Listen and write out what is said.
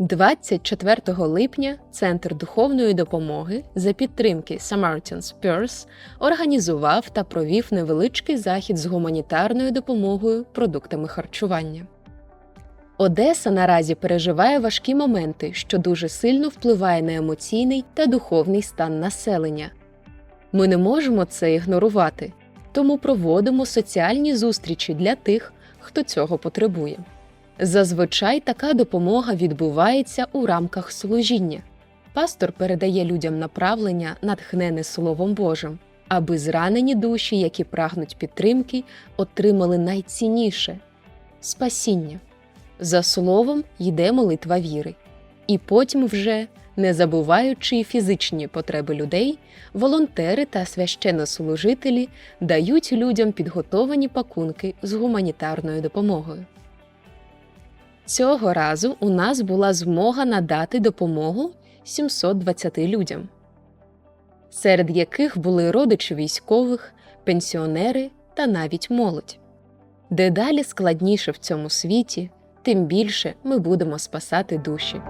24 липня Центр духовної допомоги за підтримки Samaritan's Purse організував та провів невеличкий захід з гуманітарною допомогою продуктами харчування. Одеса наразі переживає важкі моменти, що дуже сильно впливає на емоційний та духовний стан населення. Ми не можемо це ігнорувати, тому проводимо соціальні зустрічі для тих, хто цього потребує. Зазвичай така допомога відбувається у рамках служіння. Пастор передає людям направлення, натхнене Словом Божим, аби зранені душі, які прагнуть підтримки, отримали найцінніше спасіння. За словом йде молитва віри. І потім вже, не забуваючи фізичні потреби людей, волонтери та священнослужителі дають людям підготовані пакунки з гуманітарною допомогою. Цього разу у нас була змога надати допомогу 720 людям, серед яких були родичі військових, пенсіонери та навіть молодь. Дедалі складніше в цьому світі, тим більше ми будемо спасати душі.